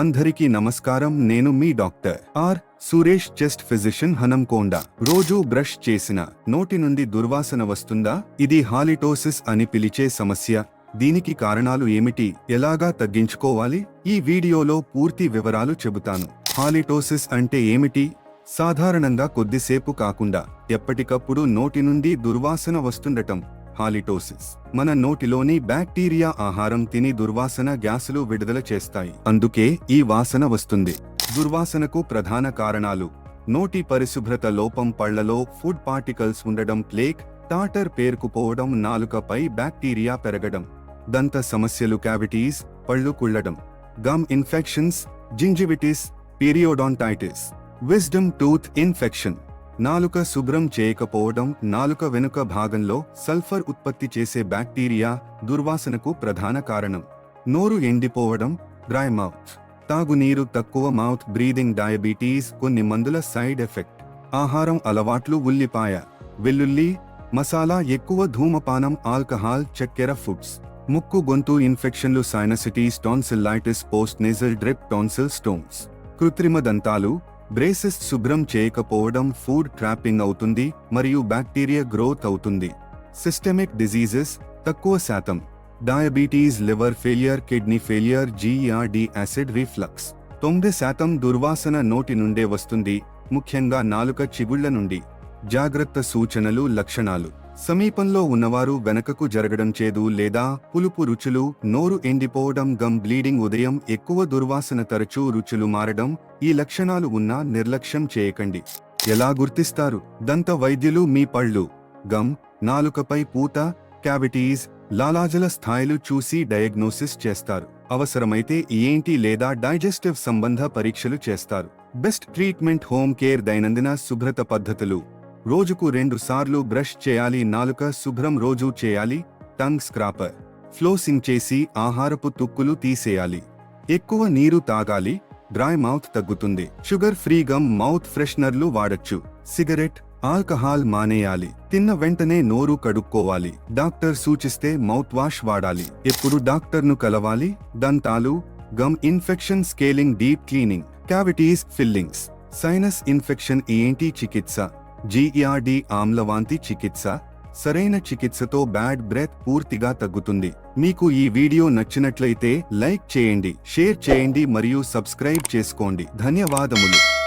అందరికీ నమస్కారం. నేను మీ doctor R. Suresh chest physician Hanamkonda. రోజు బ్రష్ చేసిన నోటి నుండి దుర్వాసన వస్తుందా? ఇది హాలిటోసిస్ అని పిలిచే సమస్య. దీనికి కారణాలు ఏమిటి? ఎలాగా తగ్గించుకోవాలి? ఈ వీడియోలో పూర్తి వివరాలు చెబుతాను. హాలిటోసిస్ అంటే ఏమిటి? సాధారణంగా కొద్దిసేపు కాకుండా ఎప్పటికప్పుడు నోటి నుండి దుర్వాసన వస్తుండటం. హాలిటోసిస్. మన నోటిలోని బ్యాక్టీరియా ఆహారం తిని దుర్వాసన గ్యాసులు విడుదల చేస్తాయి. అందుకే ఈ వాసన వస్తుంది. దుర్వాసనకు ప్రధాన కారణాలు. నోటి పరిశుభ్రత లోపం పళ్ళలో ఫుడ్ పార్టికల్స్ ఉండడం ప్లేక్ టాటర్ పేరుకుపోవడం నాలుకపై బ్యాక్టీరియా పెరగడం దంత సమస్యలు క్యావిటీస్ పళ్ళు కుళ్ళడం gum infections gingivitis periodontitis wisdom tooth infection. నాలుక శుభ్రం చేయకపోవడం నాలుక వెనుక భాగంలో సల్ఫర్ ఉత్పత్తి చేసే బ్యాక్టీరియా దుర్వాసనకు ప్రధాన కారణం. నోరు ఎండిపోవడం డ్రై మౌత్. తాగునీరు తక్కువ మౌత్ బ్రీదింగ్ డయాబెటీస్ కొన్ని మందుల సైడ్ ఎఫెక్ట్. ఆహారం అలవాట్లు ఉల్లిపాయ వెల్లుల్లి మసాలా ఎక్కువ ధూమపానం ఆల్కహాల్ చక్కెర ఫుడ్స్. ముక్కు గొంతు ఇన్ఫెక్షన్లు sinusitis tonsillitis post nasal drip tonsil stones కృత్రిమ దంతాలు బ్రేసెస్ శుభ్రం చేయకపోవడం ఫుడ్ ట్రాపింగ్ అవుతుంది మరియు బ్యాక్టీరియా గ్రోత్ అవుతుంది. సిస్టమిక్ డిజీజెస్ తక్కువ శాతం. Diabetes liver failure kidney failure GRD acid reflux. తొమ్మిది శాతం దుర్వాసన నోటి నుండే వస్తుంది ముఖ్యంగా నాలుక చిగుళ్ళ నుండి. జాగ్రత్త సూచనలు లక్షణాలు. సమీపంలో ఉన్నవారు వెనకకు జరగడం చేదు లేదా పులుపు రుచులు నోరు ఎండిపోవడం గమ్ బ్లీడింగ్ ఉదయం ఎక్కువ దుర్వాసన తరచూ రుచులు మారడం ఈ లక్షణాలు ఉన్నా నిర్లక్ష్యం చేయకండి. ఎలా గుర్తిస్తారు? దంత వైద్యులు మీ పళ్ళు గమ్ నాలుకపై పూత క్యావిటీస్ లాలాజల స్థాయిలు చూసి డయాగ్నోసిస్ చేస్తారు. అవసరమైతే ఏంటి లేదా డైజెస్టివ్ సంబంధ పరీక్షలు చేస్తారు. బెస్ట్ ట్రీట్మెంట్ హోమ్ కేర్ దైనందిన శుభ్రత పద్ధతులు. రోజుకు రెండు సార్లు బ్రష్ చేయాలి నాలుక శుభ్రం రోజు చేయాలి టంగ్ స్క్రాపర్ ఫ్లోసింగ్ చేసి ఆహారపు తుక్కులు తీసేయాలి. ఎక్కువ నీరు తాగాలి డ్రై మౌత్ తగ్గుతుంది. షుగర్ ఫ్రీ గమ్ మౌత్ ఫ్రెషనర్లు వాడచ్చు. సిగరెట్ ఆల్కహాల్ మానేయాలి. తిన్న వెంటనే నోరు కడుక్కోవాలి. డాక్టర్ సూచిస్తే మౌత్ వాష్ వాడాలి. ఎప్పుడు డాక్టర్ను కలవాలి? దంతాలు gum infection scaling deep cleaning cavities fillings sinus infection ఏంటి చికిత్స. జీఈఆర్డి ఆమ్లవాంతి చికిత్స సరైన చికిత్సతో బ్యాడ్ బ్రెత్ పూర్తిగా తగ్గుతుంది. మీకు ఈ వీడియో నచ్చినట్లయితే లైక్ చేయండి షేర్ చేయండి మరియు సబ్స్క్రైబ్ చేసుకోండి. ధన్యవాదములు.